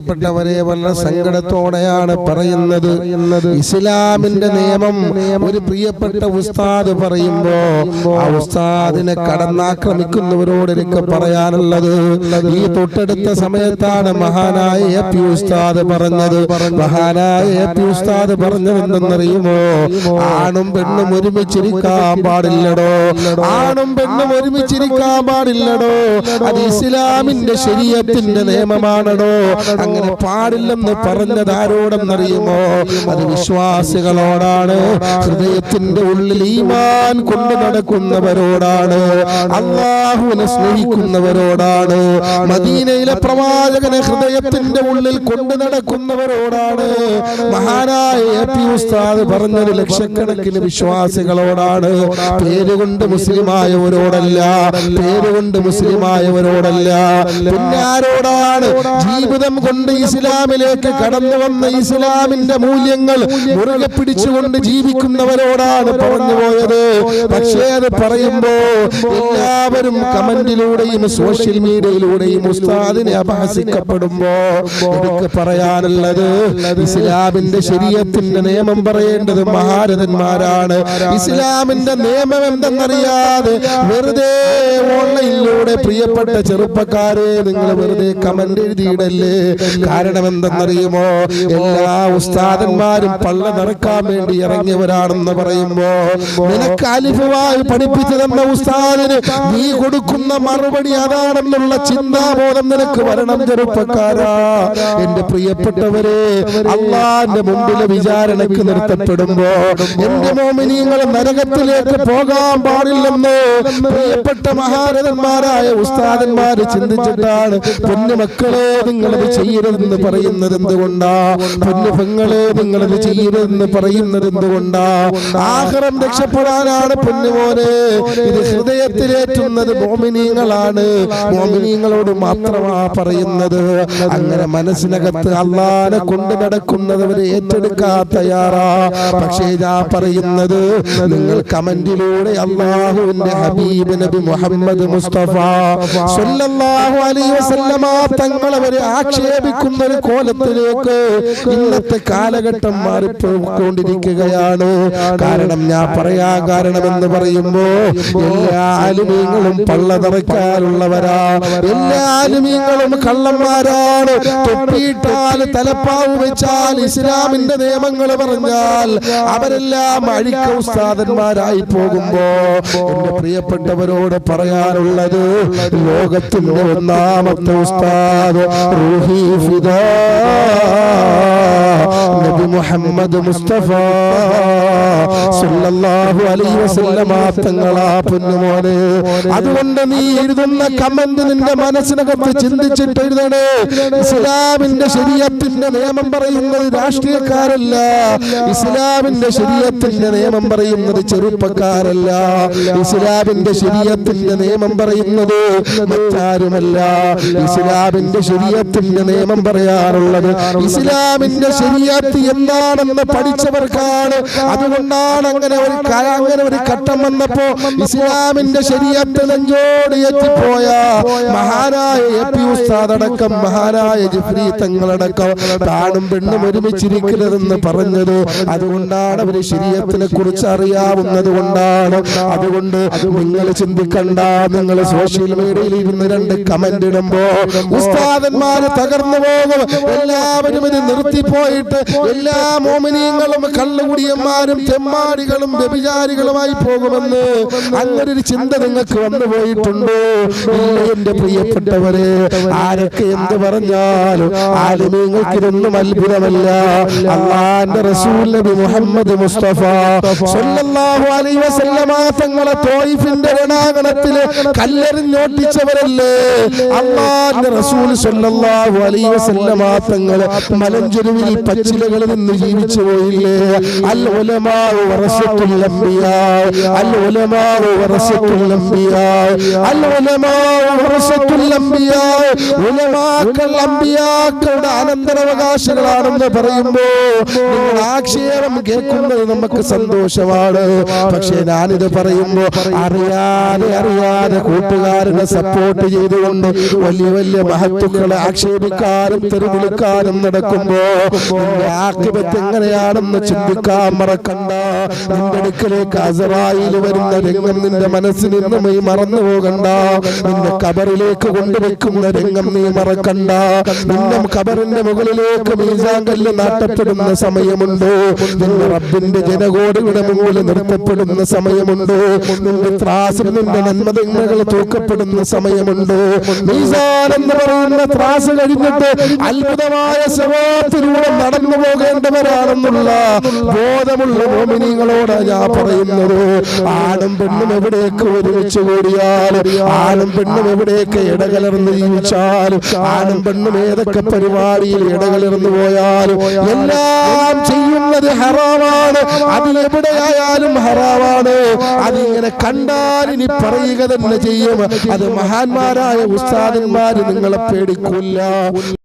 പ്രിയപ്പെട്ടവരെ വളരെ സങ്കടത്തോടെയാണ് പറയുന്നത്. ഇസ്ലാമിന്റെ നിയമം ഒരു പ്രിയപ്പെട്ട ഉസ്താദ് പറയുമ്പോ ആ ഉസ്താദിനെ കടന്നാക്രമിക്കുന്നവരോട് എനിക്ക് പറയാനുള്ളത് ഈ തൊട്ടടുത്ത സമയത്താണ് മഹാനായ എ പി ഉസ്താദ് പറഞ്ഞത്. മഹാനായ എ പി ഉസ്താദ് പറഞ്ഞതെന്തെന്നറിയുമോ ആണും പെണ്ണും ഒരുമിച്ചിരിക്കാൻ പാടില്ലടോ. ആണും പെണ്ണും ഒരുമിച്ചിരിക്കാൻ പാടില്ലടോ. അത് ഇസ്ലാമിന്റെ ശരീരത്തിന്റെ നിയമമാണടോ. അങ്ങനെ പാടില്ലെന്ന് പറഞ്ഞത് ആരോടെന്നറിയുമോ? അത് വിശ്വാസികളോടാണ്. ഹൃദയത്തിന്റെ ഉള്ളിൽ ഈമാൻ കൊണ്ടു നടക്കുന്നവരോടാണ്. അള്ളാഹുവിനെ സ്നേഹിക്കുന്നവരോടാണ്. മദീനയിലെ പ്രവാചകനെ ഹൃദയത്തിന്റെ ഉള്ളിൽ കൊണ്ടു നടക്കുന്നവരോടാണ്. മഹാനായ എ പി ഉസ്താദ് പറഞ്ഞത് ലക്ഷക്കണക്കിന് വിശ്വാസികളോടാണ്. പേരുകൊണ്ട് മുസ്ലിമായവരോടല്ല. പേരുകൊണ്ട് മുസ്ലിമായവരോടല്ല. പിന്നെ ആരോടാണ്? ജീവിതം കൊണ്ട് ഇസ്ലാമിലേക്ക് കടന്നു വന്ന ഇസ്ലാമിന്റെ മൂല്യങ്ങൾ മുറുകെ പിടിച്ചുകൊണ്ട് ജീവിക്കുന്നവരോടാണ് പറഞ്ഞു പോയത്. പക്ഷേ അത് പറയുമ്പോ എല്ലാവരും കമന്റിലൂടെയും സോഷ്യൽ മീഡിയയിലൂടെയും ഉസ്താദിനെ അപഹസിക്കപ്പെടുമ്പോ എനിക്ക് പറയാനുള്ളത് ഇസ്ലാമിന്റെ ശരീരത്തിന്റെ നിയമം പറയേണ്ടത് മഹാരഥന്മാരാണ്. ഇസ്ലാമിന്റെ നിയമം എന്തെന്നറിയാതെ വെറുതെ ഓൺലൈനിലൂടെ പ്രിയപ്പെട്ട ചെറുപ്പക്കാരെ നിങ്ങൾ വെറുതെ കമന്റ് എഴുതിയിടല്ലേ? കാരണം എന്തെന്നറിയുമോ എല്ലാ ഉസ്താദന്മാരും പള്ള നിറക്കാൻ വേണ്ടി ഇറങ്ങിയവരാണെന്ന് പറയുമ്പോ നിനക്ക് അലിഫുവായി പഠിപ്പിച്ചു തന്ന ഉസ്താദിന് നീ കൊടുക്കുന്ന മറുപടി അതാണെന്നുള്ള ചിന്താബോധം നിനക്ക് വരണം ചെറുപ്പക്കാരാ. എന്റെ പ്രിയപ്പെട്ടവരെ അള്ളാന്റെ മുമ്പിലെ വിചാരണയ്ക്ക് നിർത്തപ്പെടുമ്പോ എന്റെ മോമിനിയങ്ങൾ നരകത്തിലേക്ക് പോകാൻ പാടില്ലെന്ന് പ്രിയപ്പെട്ട മഹാരഥന്മാരായ ഉസ്താദന്മാര് ചിന്തിച്ചിട്ടാണ് പൊന്നു മക്കളെ നിങ്ങളത് ചെയ്യരുതെന്ന് പറയുന്നത് എന്തുകൊണ്ടാ? നിങ്ങൾ നിങ്ങളത് ചെയ്യരുതെന്ന് പറയുന്നത് എന്തുകൊണ്ടാ? ആഹാരം രക്ഷപ്പെടാനാണ് പൊന്നുമോനെ. ഇത് ഹൃദയത്തിലേറ്റുന്നത് മോമിനീങ്ങളാണ്. മോമിനീങ്ങളോട് മാത്രമാ പറയുന്നത്. അങ്ങനെ മനസ്സിനകത്ത് അള്ളാനെ കൊണ്ടു നടക്കുന്നവരെ ഏറ്റെടുക്കാൻ തയ്യാറാ. പക്ഷേ ഞാൻ പറയുന്നത് നിങ്ങൾ കമന്റിലൂടെ അള്ളാഹുവിന്റെ ഹബീബ് നബി മുഹമ്മദ് മുസ്തഫ സല്ലല്ലാഹു അലൈഹി വസല്ലമ തങ്ങളവരെ ആക്ഷേപിക്കുന്ന ഒരു കോലത്തിലേക്ക് ഇന്നത്തെ കാലഘട്ടം മാറിപ്പോയിക്കൊണ്ടിരിക്കുകയാണ്. കാരണം ഞാൻ പറയാ കാരണം എന്ന് പറയുമ്പോ എല്ലാ ആലുമീങ്ങളും പള്ള നിറയ്ക്കാനുള്ളവരാ എല്ലാ ആലുമീങ്ങളും കള്ളന്മാരാണ്. തൊപ്പിയിട്ടാൽ തലപ്പാവ് വെച്ചാൽ ഇസ്ലാമിന്റെ നിയമങ്ങൾ പറഞ്ഞാൽ അവരെല്ലാം അഴിക്ക ഉസ്താദന്മാരായി പോകുമ്പോ എന്റെ പ്രിയപ്പെട്ടവരോട് പറയാനുള്ളത് ലോകത്തിന്റെ ഒന്നാമത്തെ ഉസ്താദ് റൂഹി ഫിദാ നബി മുഹമ്മദ് മുസ്തഫ സല്ലല്ലാഹു അലൈഹി വസല്ലമ തങ്ങളാ പൊന്നുമോനെ. അതുകൊണ്ട് നീ എഴുതുന്ന കമന്റ് നിന്റെ മനസ്സിനകത്ത് ചിന്തിച്ചിട്ട് എഴുതണേ. ഇസ്ലാമിന്റെ ശരീരത്തിന്റെ നിയമം പറയുന്നത് രാഷ്ട്രീയക്കാരല്ല. ഇസ്ലാമിന്റെ ശരീരത്തിന്റെ നിയമം പറയുന്നത് ചെറുപ്പക്കാരല്ല. ഇസ്ലാമിന്റെ ശരീരത്തിന്റെ നിയമം പറയുന്നത് മറ്റാരുമല്ല. ഇസ്ലാമിന്റെ ശരീരത്തിന്റെ നിയമം പറയാറുള്ളത് ഇസ്ലാമിന്റെ ശരീരത്ത് എന്താണെന്ന് പഠിച്ചവർക്കാണ്. അതുകൊണ്ടാണ് അങ്ങനെ ഒരു അങ്ങനെ ഒരു ഘട്ടം വന്നപ്പോ ഇസ്ലാമിന്റെ ശരീരത്ത് നെഞ്ചോട് എത്തിപ്പോയ മഹാനായ എ പി ഉസ്താദ് അടക്കം മഹാനായ ജിഫ്രി തങ്ങളടക്കം താണും പെണ്ണും ഒരുമിച്ചിരിക്കരുതെന്ന് പറഞ്ഞത് അതുകൊണ്ടാണ് അവർ ശരീരത്തിനെ കുറിച്ച് അറിയാവുന്നത് കൊണ്ടാണ്. അതുകൊണ്ട് നിങ്ങൾ ചിന്തിക്കണ്ട നിങ്ങൾ സോഷ്യൽ മീഡിയയിൽ ഇരുന്ന് രണ്ട് കമന്റ് ഇടുമ്പോ ഉസ്താദന്മാര് തകർന്നു പോകും. എല്ലാവരും ഇത് നിർത്തിപ്പോയിട്ട് എല്ലാ മോമിനിയങ്ങളും കള്ളുകുടിയന്മാരും തെമ്മാടികളും വ്യഭിചാരികളുമായി പോകുമെന്ന് അങ്ങനെ ഒരു ചിന്ത നിങ്ങൾക്ക് വന്നു പോയിട്ടുണ്ടോ? എന്റെ പ്രിയപ്പെട്ടവരെ ആരൊക്കെ എന്ത് പറഞ്ഞാലും ആലിമീങ്ങൾക്ക് ഇതൊന്നും അത്ഭുതമല്ല. അള്ളാന്റെ റസൂൽ നബി മുഹമ്മദ് മുസ്തഫ സല്ലല്ലാഹു അലൈഹി വസല്ലമ തങ്ങളെ തോയിഫിന്റെ രണാകണത്തിൽ കല്ലെറിഞ്ഞോട്ടിച്ചവരല്ലേ? അള്ളാന്റെ റസൂൽ സല്ലല്ലാഹു അലൈഹി വസല്ലമ തങ്ങളെ മലഞ്ചെരുവിൽ പച്ചിലകളിൽ നിന്ന് ജീവിച്ചു പോയില്ലേ? അൽ അംബിയാ. അൽ അമ്പിയാക്കളുടെ നിങ്ങൾ ആക്ഷേപം കേൾക്കുന്നത് നമുക്ക് സന്തോഷമാണ്. പക്ഷേ ഞാനിത് പറയുമ്പോ അറിയാതെ അറിയാതെ കൂട്ടുകാരനെ സപ്പോർട്ട് ചെയ്തുകൊണ്ട് വലിയ വലിയ ആക്ഷേപിക്കാൻ ആക്ഷേപിക്കാനും തെരുവിളിക്കാനും നടക്കുമ്പോ ആക്കിപത്ത് എങ്ങനെയാണെന്ന് ചിന്തിക്കാൻ മറക്കണ്ട. നിന്റെ അടുക്കലേക്ക് അസറായിൽ വരുന്ന രംഗം നിന്റെ മനസ്സിൽ നിന്ന് നീ മറന്നു പോകണ്ട. നിന്റെ കബറിലേക്ക് കൊണ്ടുവെക്കുന്ന രംഗം നീ മറക്കണ്ട. നിന്നെ കബറിന്റെ മുകളിലേക്ക് മീസാങ്കല്ല് നാട്ടപ്പെടുന്ന സമയമുണ്ടോ. നിന്റെ റബ്ബിന്റെ ജനകോടിയുടെ മുമ്പിൽ നിർത്തപ്പെടുന്ന സമയമുണ്ടോ. നിന്റെ ത്രാസിൽ നിന്റെ നന്മതങ്ങൾ തൂക്കപ്പെടുന്ന സമയമുണ്ടോ. മീസാൻ എന്ന് പറയുന്ന ത്രാസ് കഴിഞ്ഞിട്ട് അത്ഭുതമായ സ്വഭാവത്തിലൂടെ നടന്നു പോകേണ്ടവരാണെന്നുള്ള ബോധമുള്ള മോമിനികളോട് ഞാൻ പറയുന്നത്. ആണും പെണ്ണും എവിടേക്ക് ഒരുമിച്ച് കൂടിയാലും ആണും പെണ്ണും എവിടേക്ക് ഇടകലർന്ന് ജീവിച്ചാലും ആണും പെണ്ണും ഏതൊക്കെ പരിപാടിയിൽ ഇടകലർന്നു പോയാലും എല്ലാം ചെയ്യുന്നത് ഹറാമാണ്. അത് എവിടെയായാലും ഹറാമാണ്. അതിങ്ങനെ കണ്ടാൽ ഇനി പറയുക തന്നെ ചെയ്യും. അത് മഹാന്മാരായ ഉസ്താദന്മാര് നിങ്ങളെ പേടിക്കൂല.